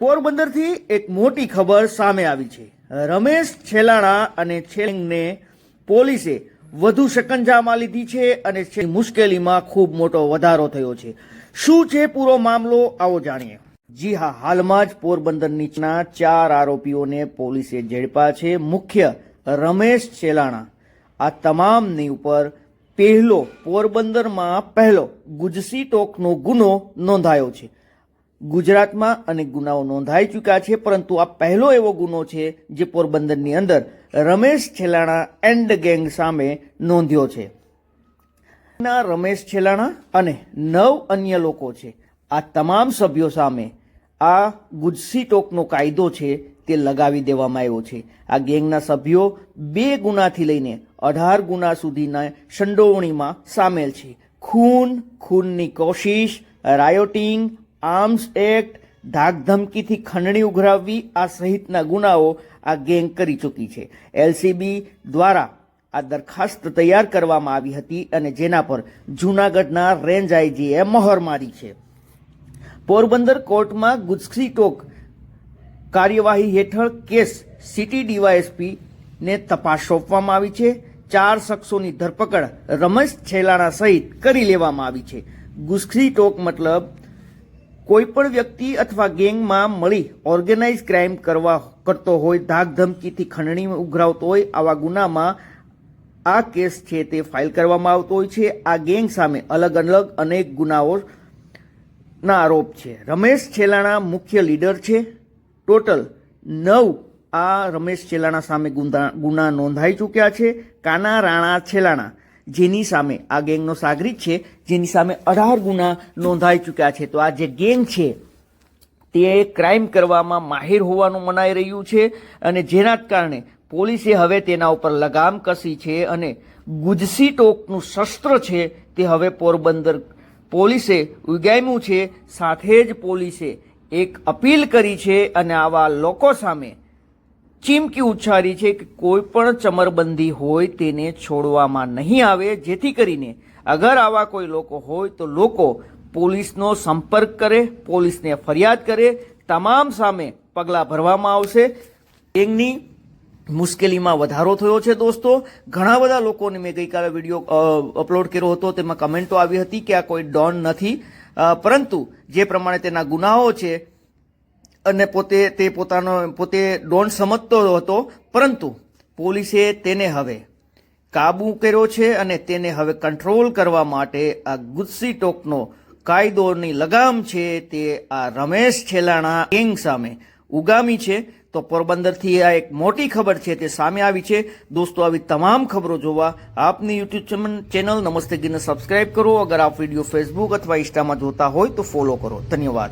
પોરબંદરથી એક મોટી ખબર સામે આવી છે. રમેશ છેલાણા અને છેલિંગને પોલીસે વધુ શકંજામાં લીધી છે અને મુશ્કેલીમાં ખૂબ મોટો વધારો થયો છે. શું છે પૂરો મામલો? આવો જાણીએ. જી હા, હાલમાં જ પોરબંદર નીચના ચાર આરોપીઓને પોલીસે ઝડપા છે. મુખ્ય રમેશ છેલાણા. આ તમામની ઉપર પહેલો પોરબંદરમાં પહેલો ગુજસી ટોકનો ગુનો નોંધાયો છે. ગુજરાતમાં અનેક ગુનાઓ નોંધાઈ ચૂક્યા છે, પરંતુ આ પહેલો એવો ગુનો છે જે પોરબંદરની અંદર રમેશ છેલાણા એન્ડ ગેંગ સામે નોંધ્યો છે. ના, રમેશ છેલાણા અને નવ અન્ય લોકો છે. આ તમામ સભ્યો સામે આ ગુજસી ટોકનો કાયદો છે તે લગાવી દેવામાં આવ્યો છે. આ ગેંગના સભ્યો બે ગુનાથી લઈને અઢાર ગુના સુધીના સંડોવણીમાં સામેલ છે. ખૂન, ખૂનની કોશિશ, રાયોટિંગ આર્મ્સ એક્ટ ધાકધમકીથી ખંડણી ઉઘરાવવી, આ સહિતના ગુનાઓ આ ગેંગ કરી ચૂકી છે. એલસીબી દ્વારા આ દરખાસ્ત તૈયાર કરવામાં આવી હતી અને જેના પર જૂનાગઢના રેન્જ આઈજીએ મહોર મારી છે. પોરબંદર કોર્ટમાં ગુજસી ટોક કાર્યવાહી હેઠળ કેસ સિટી ડીવાયએસપી ને તપાસ સોંપવામાં આવી છે. ચાર શખ્સોની ધરપકડ રમેશ છેલાણા સહિત કરી લેવામાં આવી છે. ગુસ્ખી ટોક મતલબ કોઈ પણ વ્યક્તિ અથવા ગેંગમાં મળી ઓર્ગેનાઇઝ ક્રાઇમ કરવા કરતો હોય ધાક ધમકીથી ખંડણી ઉઘરાવતો હોય, આવા ગુનામાં આ કેસ છે તે ફાઇલ કરવામાં આવતો હોય છે. આ ગેંગ સામે અલગ અલગ અનેક ગુનાઓ ના આરોપ છે. રમેશ છેલાણા મુખ્ય લીડર છે. ટોટલ નવ આ રમેશ છેલાણા સામે ગુના ગુના નોંધાઈ ચૂક્યા છે. કાના રાણા છેલાણા જેની સામે આ ગેંગનો સાગરીત છે, જેની સામે અઢાર ગુના નોંધાઈ ચૂક્યા છે. તો આ જે ગેંગ છે, તે ક્રાઇમ કરવામાં માહિર હોવાનું મનાઈ રહ્યું છે અને જેના કારણે પોલીસે હવે તેના ઉપર લગામ કસી છે અને ગુજસી ટોકનું શસ્ત્ર છે તે હવે પોરબંદર પોલીસે ઉગામ્યું છે. સાથે જ પોલીસે એક અપીલ કરી છે અને આવા લોકો સામે ચીમકી ઉચ્ચારી છે કે કોઈ પણ ચમરબંધી હોય તેને છોડવામાં નહીં આવે. જેથી કરીને અગર આવા કોઈ લોકો હોય તો લોકો પોલીસનો સંપર્ક કરે, પોલીસને ફરિયાદ કરે, તમામ સામે પગલાં ભરવામાં આવશે. ગેંગની મુશ્કેલીમાં વધારો થયો છે દોસ્તો. ઘણા બધા લોકોને મેં ગઈકાલે વીડિયો અપલોડ કર્યો હતો. તેમાં કમેન્ટો આવી હતી કે આ કોઈ ડોન નથી. પરંતુ જે પ્રમાણે તેના ગુનાઓ છે અને પોતે તે પોતાનો, પોતે ડોન સમજતો હતો, પરંતુ પોલીસે તેને હવે કાબુ કર્યો છે અને તેને હવે કંટ્રોલ કરવા માટે આ ગુસ્સી ટોકનો કાયદોની લગામ છે તે આ રમેશ છેલાણા ગેંગ સામે ઉગામી છે. તો પોરબંદરથી આ એક મોટી ખબર છે તે સામે આવી છે. દોસ્તો, આવી તમામ ખબરો જોવા આપની યુટ્યુબ ચેનલ નમસ્તે ગીને સબસ્ક્રાઇબ કરો. અગર આપ વીડિયો ફેસબુક અથવા ઇન્સ્ટામાં જોતા હોય તો ફોલો કરો. ધન્યવાદ.